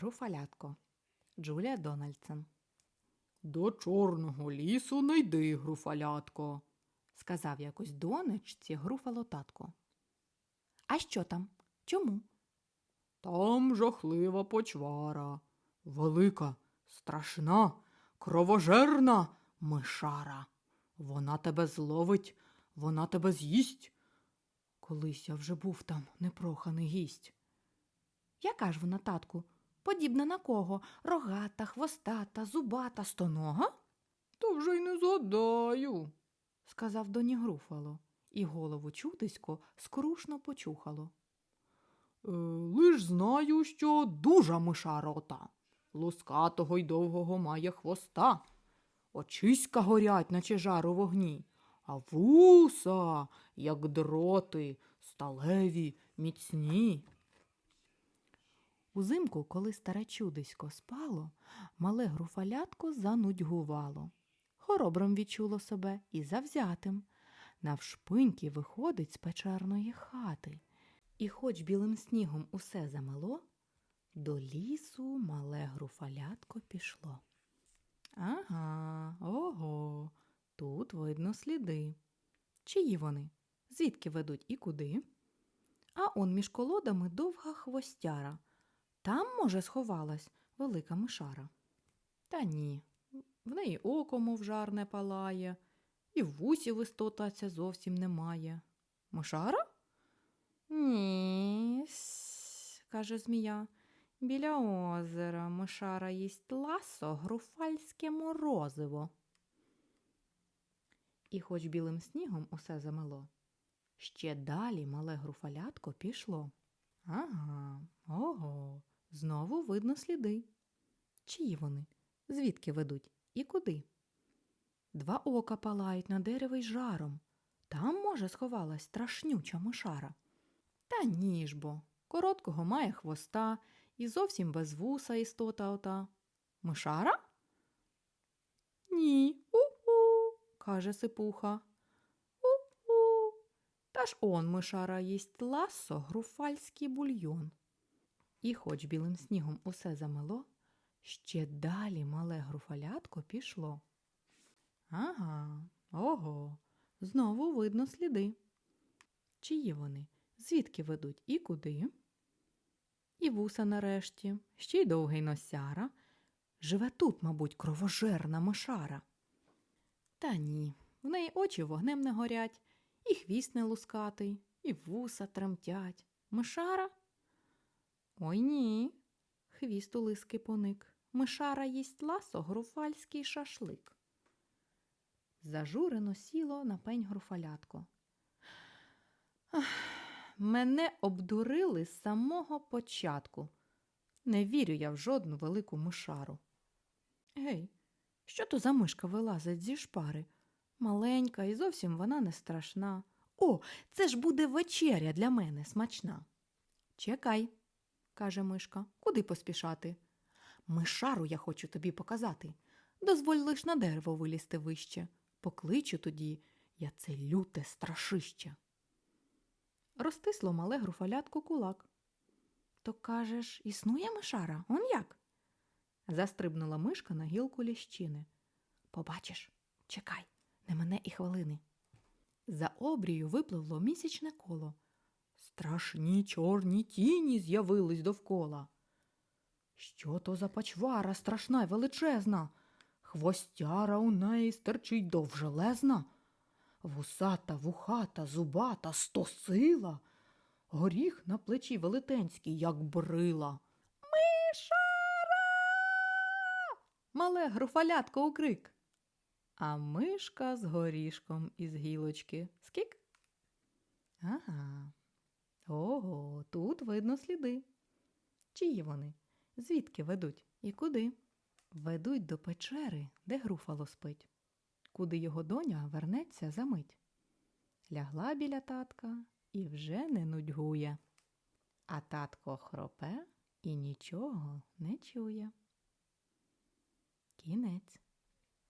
Груфалятко. Джулія Дональдсон. До чорного лісу не йди, груфалятко. Сказав якось донечці груфало татко. А що там? Чому? Там жахлива почвара. Велика, страшна, кровожерна мишара. Вона тебе зловить, вона тебе з'їсть. Колись я вже був там непроханий гість. Яка ж вона, татку? Подібна на кого? Рогата, хвостата, зубата, стонога? То вже й не згадаю. сказав доні Груфало, і голову чутисько скрушно почухало. Е, лиш знаю, що дужа мишара ота. Лускатого й довгого має хвоста. Очиська горять, наче жар у вогні, а вуса, як дроти, сталеві, міцні. Узимку, коли старе чудисько спало, мале груфалятко занудьгувало. Хоробром відчуло себе і завзятим. Навшпиньки виходить з печерної хати. І хоч білим снігом усе замело, до лісу мале груфалятко пішло. Ага, ого, тут видно сліди. Чиї вони? Звідки ведуть і куди? А он між колодами довга хвостяра. Там, може, сховалась велика мишара. Та ні, в неї око, мов жар не палає, і в вусі істота зовсім немає. Мишара? Ні, каже змія. Біля озера мишара їсть ласо груфальське морозиво. І хоч білим снігом усе замело, ще далі мале груфалятко пішло. Ага, ого, знову видно сліди. Чиї вони? Звідки ведуть і куди? Два ока палають на дереві жаром. Там, може, сховалась страшнюча мишара. Та ні ж бо, короткого має хвоста і зовсім без вуса істота ота. Мишара? Ні, у-у, каже сипуха. У-у. Та ж он мишара їсть ласо груфальський бульйон. І хоч білим снігом усе замело, ще далі мале груфалятко пішло. Ага, ого, знову видно сліди. Чиї вони? Звідки ведуть і куди? І вуса нарешті, ще й довгий носяра. Живе тут, мабуть, кровожерна мишара. Та ні, в неї очі вогнем не горять, і хвіст не лускатий, і вуса тремтять. Мишара? Ой ні. Хвіст у лиски поник. Мишара їсть ласо груфальський шашлик. Зажурено сіло на пень груфалятко. Ах, мене обдурили з самого початку. Не вірю я в жодну велику мишару. Гей, що то за мишка вилазить зі шпари? Маленька і зовсім вона не страшна. О, це ж буде вечеря для мене смачна. Чекай, каже мишка, куди поспішати? Мишару я хочу тобі показати. Дозволь лиш на дерево вилізти вище. Покличу тоді я це люте страшище. Розтисло мале груфалятко кулак. То кажеш, існує мишара? Он як? Застрибнула мишка на гілку ліщини. Побачиш, чекай, не мене і хвилини. За обрію випливло місячне коло. Страшні чорні тіні з'явились довкола. Що то за почвара страшна й величезна? Хвостяра у неї стерчить довжелезна, вусата, вухата, зубата, стосила, горіх на плечі велетенський, як брила. Мишара. Мале груфалятко укрик. А мишка з горішком із гілочки. Скік? Ага. Ого, тут видно сліди. Чиї вони? Звідки ведуть і куди? Ведуть до печери, де груфало спить, куди його доня вернеться за мить. Лягла біля татка і вже не нудьгує. А татко хропе і нічого не чує. Кінець.